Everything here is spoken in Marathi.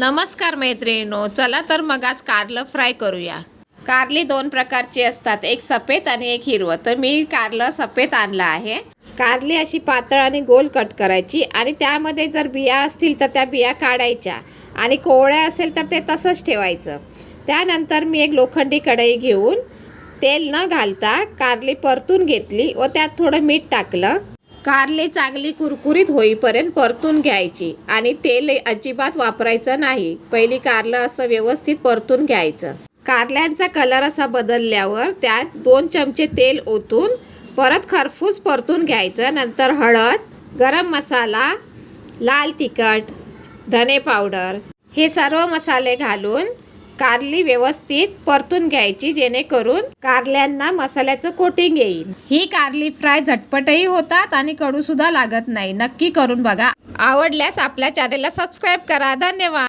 नमस्कार मैत्रिणीनो चला तर मग आज कारलं फ्राय करूया. कारली दोन प्रकारची असतात एक सफेद आणि एक हिरवं. तर मी कारलं सफेद आणलं आहे. कारली अशी पातळ आणि गोल कट करायची आणि त्यामध्ये जर बिया असतील तर त्या बिया काढायच्या आणि कोवळ्या असेल तर ते तसंच ठेवायचं. त्यानंतर मी एक लोखंडी कढई घेऊन तेल न घालता कारली परतून घेतली व त्यात थोडं मीठ टाकलं. कारले चांगली कुरकुरीत होईपर्यंत परतून घ्यायची आणि तेल अजिबात वापरायचं नाही. पहिली कारलं असं व्यवस्थित परतून घ्यायचं. कारल्यांचा कलर असा बदलल्यावर त्यात दोन चमचे तेल ओतून परत खरफूस परतून घ्यायचं. नंतर हळद गरम मसाला लाल तिखट धने पावडर हे सर्व मसाले घालून कारली व्यवस्थित परतून घ्यायची जेणेकरून कारल्यांना मसाल्याचं कोटिंग येईल. ही कारली फ्राय झटपटही होतात आणि कडू सुद्धा लागत नाही. नक्की करून बघा. आवडल्यास आपल्या चॅनेलला सबस्क्राईब करा. धन्यवाद.